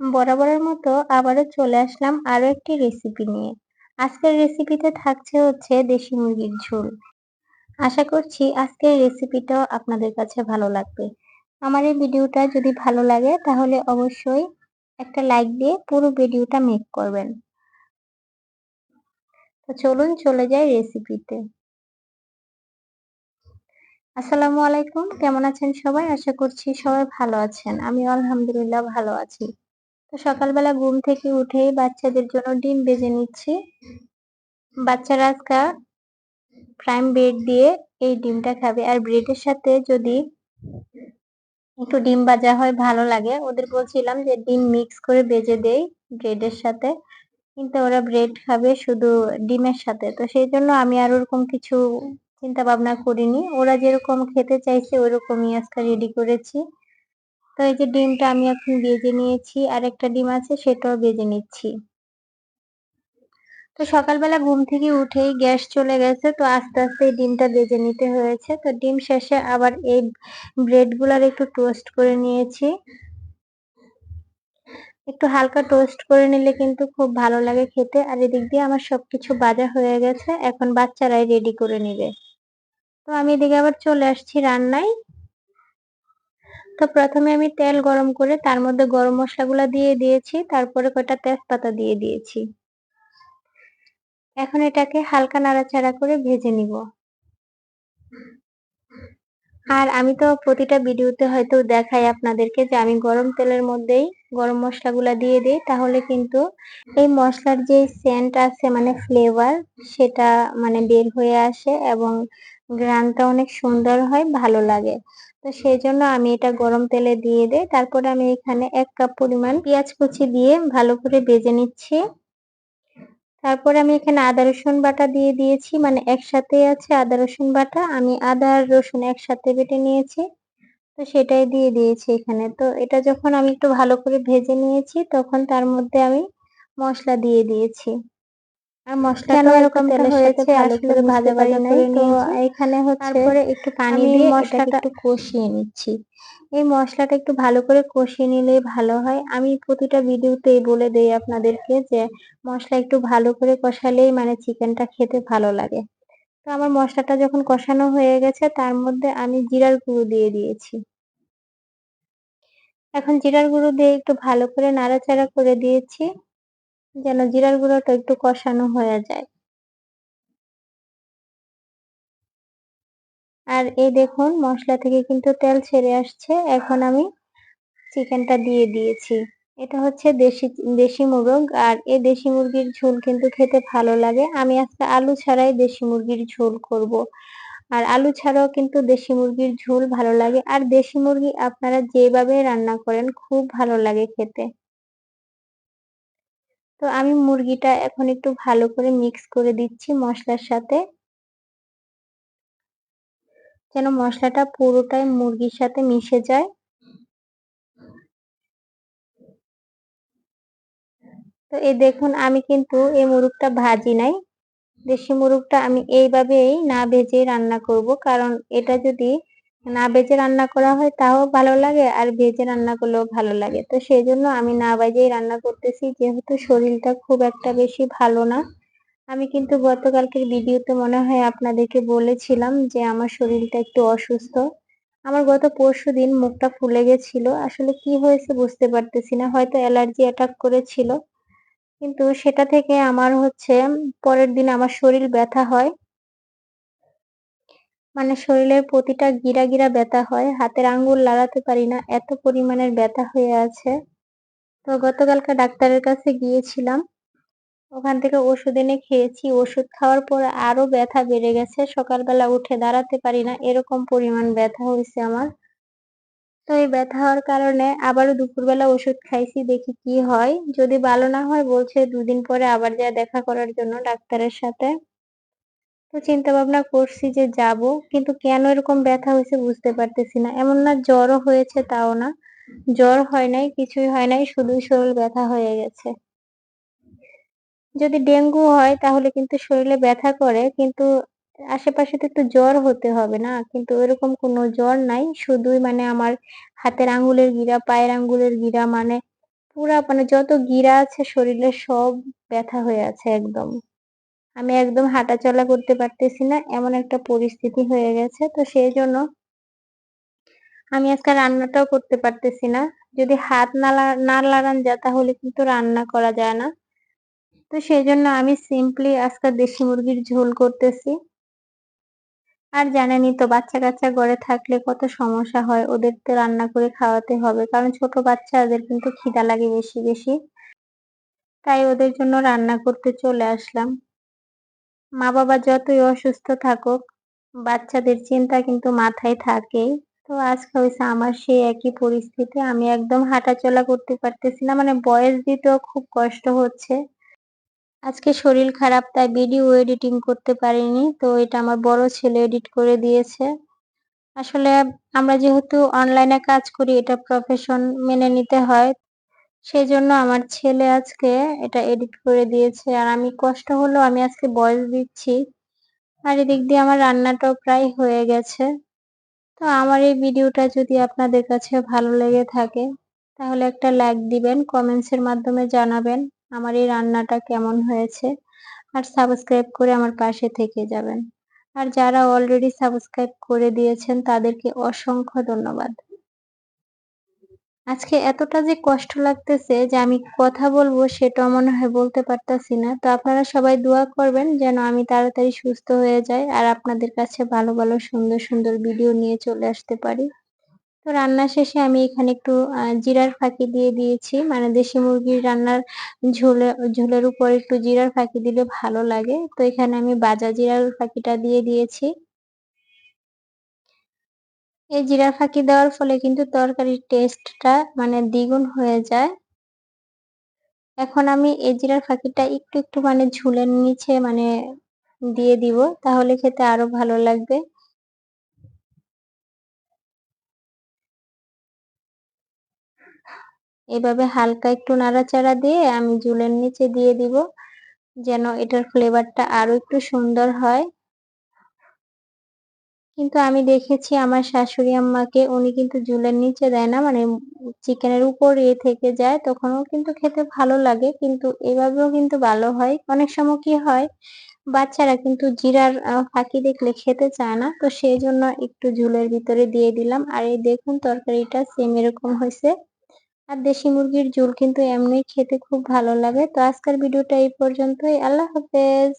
বরাবরের মতো আবারও চলে আসলাম আরও একটি রেসিপি নিয়ে। আজকের রেসিপিতে থাকছে হচ্ছে দেশি মুরগির ঝোল। আশা করছি আজকের রেসিপিটাও আপনাদের কাছে ভালো লাগবে। আমার এই ভিডিওটা যদি ভালো লাগে তাহলে অবশ্যই একটা লাইক দিয়ে পুরো ভিডিওটা মেক করবেন। তো চলুন চলে যাই রেসিপিতে আসসালামু আলাইকুম, কেমন আছেন সবাই? আশা করছি সবাই ভালো আছেন। আমি আলহামদুলিল্লাহ ভালো আছি। সকালবেলা ঘুম থেকে উঠেই বাচ্চাদের জন্য ডিম বেজে নিচ্ছি। বাচ্চারা আজকা প্রাইম ব্রেড দিয়ে এই ডিমটা খাবে। আর ব্রেডের সাথে যদি একটু ডিম ভাজা হয়, ভালো লাগে। ওদের বলছিলাম যে ডিম মিক্স করে বেজে দেই ব্রেডের সাথে। কিন্তু ওরা ব্রেড খাবে শুধু ডিমের সাথে। তো সেই জন্য আমি আর ওরকম কিছু চিন্তা ভাবনা করিনি। ওরা যেরকম খেতে চাইছে, ওরকমই আজকে রেডি করেছি। তো এই যে ডিমটা আমি এখন বেজে নিয়েছি, আর একটা ডিম আছে সেটাও বেজে নিচ্ছি। তো সকালবেলা ঘুম থেকে উঠেই গ্যাস চলে গেছে, তো আস্তে আস্তে ডিমটা বেজে নিতে হয়েছে। তো ডিম শেষে আবার এই ব্রেডগুলার একটু টোস্ট করে নিয়েছি। একটু হালকা টোস্ট করে নিলে কিন্তু খুব ভালো লাগে খেতে। আর এদিক দিয়ে আমার সবকিছু বাজা হয়ে গেছে, এখন বাচ্চারাই রেডি করে নিবে। তো আমি এদিকে আবার চলে আসছি রান্নায়। তো প্রথমে আমি তেল গরম করে তার মধ্যে গরম মশলাগুলো দিয়ে দিয়েছি, তারপরে কয়টা তেজপাতা দিয়ে দিয়েছি। এখন এটাকে হালকা নাড়াচাড়া করে ভেজে নিব। আর আমি তো প্রতিটা ভিডিওতে হয়তো দেখাই আপনাদেরকে যে আমি গরম তেলের মধ্যেই গরম মশলাগুলো দিয়ে দিই, তাহলে কিন্তু এই মশলার যে সেন্ট আছে মানে ফ্লেভার সেটা মানে বের হয়ে আসে এবং গ্রানটা অনেক সুন্দর হয়, ভালো লাগে। তো সেই জন্য আমি এটা গরম তেলে দিয়ে দিই। তারপরে আমি এখানে এক কাপ পরিমাণ পেঁয়াজ কুচি দিয়ে ভালো করে ভেজে নিচ্ছি। তারপরে আমি এখানে আদা, রসুন বাটা দিয়ে দিয়েছি। মানে একসাথে আছে আদা, রসুন বাটা। আমি আদা আর রসুন একসাথে বেটে নিয়েছি। তো সেটাই দিয়ে দিয়েছি এখানে। তো এটা যখন আমি একটু ভালো করে ভেজে নিয়েছি, তখন তার মধ্যে আমি মশলা দিয়ে দিয়েছি। আর মশলাটা এরকম হয়েছে আসলে ভাজা ভাজা করে তো এখানে হচ্ছে তারপরে একটু পানি দিয়ে মশলাটা একটু কষিয়ে নিচ্ছি। এই মশলাটা একটু ভালো করে কষিয়ে নিলেই ভালো হয়। আমি প্রতিটা ভিডিওতেই বলে দেই আপনাদেরকে যে মশলা একটু ভালো করে কষালেই মানে চিকেনটা খেতে ভালো লাগে। তো আমার মশলাটা যখন কষানো হয়ে গেছে তার মধ্যে আমি জিরার গুঁড়ো দিয়ে দিয়েছি। এখন জিরার গুঁড়ো দিয়ে একটু ভালো করে নাড়াচাড়া করে দিয়েছি। যেন জিরার গুঁড়োটা একটু কষানো হয়ে যায়। আর এই দেখুন, মশলা থেকে কিন্তু তেল ছেড়ে আসছে। এখন আমি চিকেনটা দিয়ে দিয়েছি। এটা হচ্ছে দেশি দেশি মুরগ, আর এই দেশি মুরগির ঝোল কিন্তু খেতে ভালো লাগে। আমি আজকে আলু ছাড়াই দেশি মুরগির ঝোল করব। আর আলু ছাড়াও কিন্তু দেশি মুরগির ঝোল ভালো লাগে। আর দেশি মুরগি আপনারা যেভাবে রান্না করেন, খুব ভালো লাগে খেতে। তো আমি মুরগিটা এখন একটু ভালো করে মিক্স করে দিচ্ছি মশলার সাথে। যেন মশলাটা পুরোটাই মুরগির সাথে মিশে যায়। তো এই দেখুন, আমি কিন্তু এই মুরগটা ভাজি নাই। দেশি মুরগটা আমি এইভাবেই না ভেজে রান্না করব, কারণ এটা যদি না ভেজে রান্না করা হয় তাও ভালো লাগে আর ভেজে রান্না করলেও ভালো লাগে। তো সেই জন্য আমি না ভেজেই রান্না করতেছি, যেহেতু শরীরটা খুব একটা বেশি ভালো না। আমি কিন্তু গতকালকের ভিডিওতে মনে হয় আপনাদেরকে বলেছিলাম যে আমার শরীরটা একটু অসুস্থ। আমার গত পরশু দিন মুখটা ফুলে গেছিল। আসলে কি হয়েছে বুঝতে পারতেছি না, হয়তো অ্যালার্জি অ্যাটাক করেছিল। কিন্তু সেটা থেকে আমার হচ্ছে, পরের দিন আমার শরীর ব্যথা হয়। মানে শরীরের প্রতিটা গিরা গিরা ব্যথা হয়, হাতের আঙ্গুল লাগাতে পারি না, এত পরিমাণের ব্যথা হয়ে আছে। তো গতকালকে ডাক্তারের কাছে গিয়েছিলাম, ওখান থেকে ওষুধ এনে খেয়েছি, ওষুধ খাওয়ার পর আরও ব্যথা বেড়ে গেছে, সকালবেলা উঠে দাঁড়াতে পারি না, এরকম পরিমাণ ব্যথা হয়েছে আমার। তো এই ব্যথা হওয়ার কারণে আবারও দুপুরবেলা ওষুধ খাইছি, দেখি কি হয়। যদি ভালো না হয় বলছে দুদিন পরে আবার যা দেখা করার জন্য ডাক্তারের সাথে। তো চিন্তা ভাবনা করছি যে যাব, কিন্তু কেন এরকম ব্যথা হয়েছে বুঝতে পারতেছি না। এমন না জ্বরও হয়েছে তাও না। জ্বর হয় নাই, কিছুই হয় নাই, শুধুই শরীর ব্যথা হয়ে গেছে। যদি ডেঙ্গু হয় তাহলে কিন্তু শরীরে ব্যথা করে, কিন্তু আশেপাশে তো একটু জ্বর হতে হবে না। কিন্তু এরকম কোনো জ্বর নাই, শুধুই মানে আমার হাতের আঙ্গুলের গিরা, পায়ের আঙ্গুলের গিরা মানে পুরা মানে যত গিরা আছে শরীরে সব ব্যথা হয়ে আছে একদম। আমি একদম হাঁটা চলা করতে পারতেছি না, এমন একটা পরিস্থিতি হয়ে গেছে। তো সেই জন্য আমি আজকে রান্নাটাও করতে পারতেছি না। যদি হাত না না লাগান যায় তাহলে কিন্তু রান্না করা যায় না। তো সেই জন্য আমি সিম্পলি আজকে দেশি মুরগির ঝোল করতেছি। আর জানেনই তো, বাচ্চা কাচ্চা ঘরে থাকলে কত সমস্যা হয়, ওদের তো রান্না করে খাওয়াতে হবে। কারণ ছোট বাচ্চা, ওদের কিন্তু খিদা লাগে বেশি বেশি। তাই ওদের জন্য রান্না করতে চলে আসলাম। মা বাবা যতই অসুস্থ থাকুক, বাচ্চাদের চিন্তা কিন্তু মাথায় থাকেই। তো আজকে হয়েছে আমার সেই একই পরিস্থিতি। আমি একদম হাঁটাচলা করতে পারতেছি না মানে বয়স দিতেও খুব কষ্ট হচ্ছে। আজকে শরীর খারাপ, তাই ভিডিও এডিটিং করতে পারিনি। তো এটা আমার বড় ছেলে এডিট করে দিয়েছে। আসলে আমরা যেহেতু অনলাইনে কাজ করি, এটা প্রফেশন মেনে নিতে হয়। সেই জন্য আমার ছেলে আজকে এটা এডিট করে দিয়েছে। আর আমি কষ্ট হলেও আমি আজকে বয়স দিচ্ছি। আর এদিক দিয়ে আমার রান্নাটাও প্রায় হয়ে গেছে। তো আমার এই ভিডিওটা যদি আপনাদের কাছে ভালো লেগে থাকে, তাহলে একটা লাইক দিবেন কমেন্টসের মাধ্যমে জানাবেন আমার এই রান্নাটা কেমন হয়েছে। আর সাবস্ক্রাইব করে আমার পাশে থেকে যাবেন। আর যারা অলরেডি সাবস্ক্রাইব করে দিয়েছেন, তাদেরকে অসংখ্য ধন্যবাদ। আজকে এতটা যে কষ্ট লাগতেছে যে আমি কথা বলব সেটাও মনে হয় বলতে পারতাছি না। তো আপনারা সবাই দোয়া করবেন যেন আমি তাড়াতাড়ি সুস্থ হয়ে যাই আর আপনাদের কাছে ভালো ভালো, সুন্দর সুন্দর ভিডিও নিয়ে চলে আসতে পারি। তো রান্না শেষে আমি এখানে একটু জিরার ফাঁকি দিয়ে দিয়েছি। মানে দেশি মুরগির রান্নার ঝোলে, ঝোলের উপর একটু জিরার ফাঁকি দিলে ভালো লাগে। তো এখানে আমি বাজা জিরার ফাঁকিটা দিয়ে দিয়েছি। এই জিরার ফাঁকি দেওয়ার ফলে কিন্তু তরকারির টেস্টটা মানে দ্বিগুণ হয়ে যায়। এখন আমি এই জিরার ফাঁকিটা একটু একটু মানে ঝুলের নিচে মানে দিয়ে দিব, তাহলে খেতে আরও ভালো লাগবে। এভাবে হালকা একটু নাড়াচাড়া দিয়ে আমি ঝুলের নিচে দিয়ে দিব, যেন এটার ফ্লেভারটা আরও একটু সুন্দর হয়। কিন্তু আমি দেখেছি আমার শাশুড়ি আম্মাকে উনি কিন্তু ঝুলের নিচে দেয় না মানে চিকেনের উপর ইয়ে থেকে যায় তখনও কিন্তু খেতে ভালো লাগে, কিন্তু এভাবেও কিন্তু ভালো হয়। অনেক সময় কি হয়, বাচ্চারা কিন্তু জিরার ফাঁকি দেখলে খেতে চায় না, তো সেই জন্য একটু ঝুলের ভিতরে দিয়ে দিলাম। আর এই দেখুন তরকারিটা সেম এরকম হয়েছে। আর দেশি মুরগির ঝোল কিন্তু এমনি খেতে খুব ভালো লাগে। তো আজকের ভিডিওটা এই পর্যন্তই। আল্লাহ হাফেজ।